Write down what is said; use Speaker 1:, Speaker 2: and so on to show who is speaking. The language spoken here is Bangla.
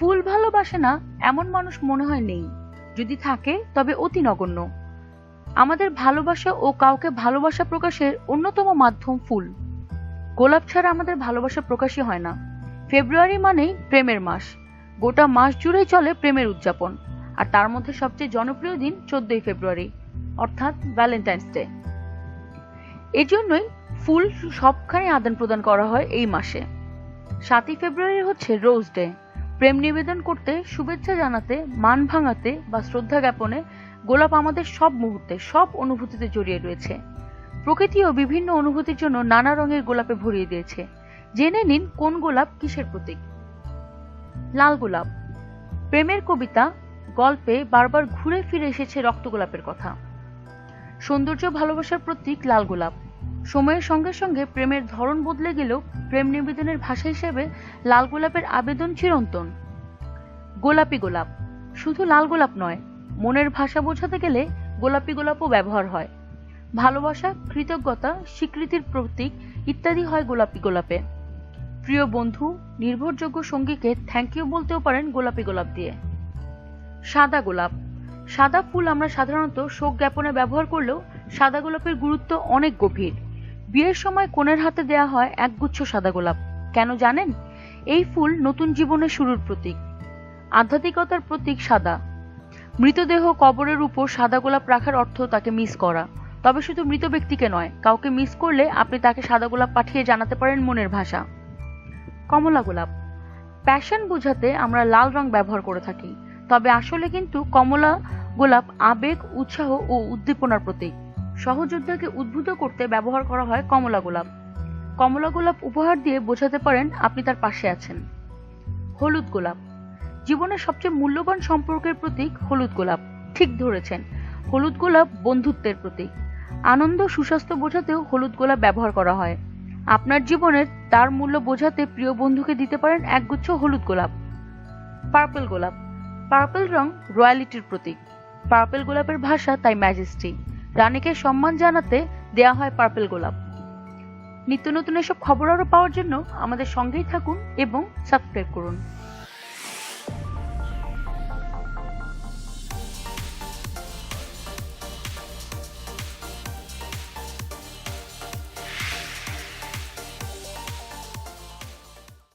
Speaker 1: ফুল ভালোবাসে না, এমন মানুষ মনে হয় নেই। যদি থাকে, তবে অতি নগণ্য। আমাদের ভালোবাসা ও কাউকে ভালোবাসা প্রকাশের অন্যতম মাধ্যম ফুল। গোলাপ ছাড়া আমাদের ভালোবাসা প্রকাশই হয় না। ফেব্রুয়ারি মানেই প্রেমের মাস। গোটা মাস জুড়েই চলে প্রেমের উদযাপন। আর তার মধ্যে সবচেয়ে জনপ্রিয় দিন চোদ্দই ফেব্রুয়ারি, অর্থাৎ ভ্যালেন্টাইন্স ডে এজন্যই ফুল সবখানে আদান প্রদান করা হয় এই মাসে। সাতই ফেব্রুয়ারি হচ্ছে রোজ ডে প্রেম নিবেদন করতে, শুভেচ্ছা জানাতে, মান ভাঙাতে বা শ্রদ্ধা জ্ঞাপনে গোলাপ আমাদের সব মুহূর্তে, সব অনুভূতিতে জড়িয়ে রয়েছে। প্রকৃতিও বিভিন্ন অনুভূতির জন্য নানা রঙের গোলাপে ভরিয়ে দিয়েছে। জেনে নিন কোন গোলাপ কিসের প্রতীক। লাল গোলাপ। প্রেমের কবিতা, গল্পে বারবার ঘুরে ফিরে এসেছে রক্ত গোলাপের কথা। সৌন্দর্য ভালোবাসার প্রতীক লাল গোলাপ। সময়ের সঙ্গে সঙ্গে প্রেমের ধরন বদলে গেলেও প্রেম নিবেদনের ভাষা হিসেবে লাল গোলাপের আবেদন চিরন্তন। গোলাপি গোলাপ, শুধু লাল গোলাপ নয়, মনের ভাষা বোঝাতে গেলে গোলাপি গোলাপও ব্যবহার হয়। ভালোবাসা, কৃতজ্ঞতা, স্বীকৃতির প্রতীক ইত্যাদি হয় গোলাপি গোলাপে। প্রিয় বন্ধু, নির্ভরযোগ্য সঙ্গীকে থ্যাংক ইউ বলতেও পারেন গোলাপি গোলাপ দিয়ে। সাদা গোলাপ, সাদা ফুল আমরা সাধারণত শোক জ্ঞাপনে ব্যবহার করলেও সাদা গোলাপের গুরুত্ব অনেক গভীর। বিয়ের সময় কনের হাতে দেয়া হয় একগুচ্ছ সাদা গোলাপ। কেন জানেন? এই ফুল নতুন জীবনের শুরুর প্রতীক। আধ্যাত্মিকতার প্রতীক সাদা। মৃতদেহ কবরের উপর সাদা গোলাপ রাখার অর্থ তাকে মিস করা। তবে শুধু মৃত ব্যক্তিকে নয়, কাউকে মিস করলে আপনি তাকে সাদা গোলাপ পাঠিয়ে জানাতে পারেন মনের ভাষা। কমলা গোলাপ। প্যাশন বোঝাতে আমরা লাল রং ব্যবহার করে থাকি। তবে আসলে কিন্তু কমলা গোলাপ আবেগ, উৎসাহ ও উদ্দীপনার প্রতীক। সহযোদ্ধাকে উদ্বুদ্ধ করতে ব্যবহার করা হয় কমলা গোলাপ। কমলা গোলাপ উপহার দিয়ে বোঝাতে পারেন আপনি তার পাশে আছেন। হলুদ গোলাপ। জীবনের সবচেয়ে মূল্যবান সম্পর্কের প্রতীক হলুদ গোলাপ। ঠিক ধরেছেন, হলুদ গোলাপ বন্ধুত্বের প্রতীক। আনন্দ, সুস্বাস্থ্য বোঝাতেও হলুদ গোলাপ ব্যবহার করা হয়। আপনার জীবনের তার মূল্য বোঝাতে প্রিয় বন্ধুকে দিতে পারেন একগুচ্ছ হলুদ গোলাপ। পার্পল গোলাপ। পার্পল রং রয়্যালিটির প্রতীক। পার্পল গোলাপের ভাষা তাই ম্যাজেস্টি রানীকে সম্মান জানাতে দেয়া হয় পার্পল গোলাপ। নিত্য নতুন এসব খবর আরও পাওয়ার জন্য আমাদের সঙ্গেই থাকুন এবং সাবস্ক্রাইব করুন।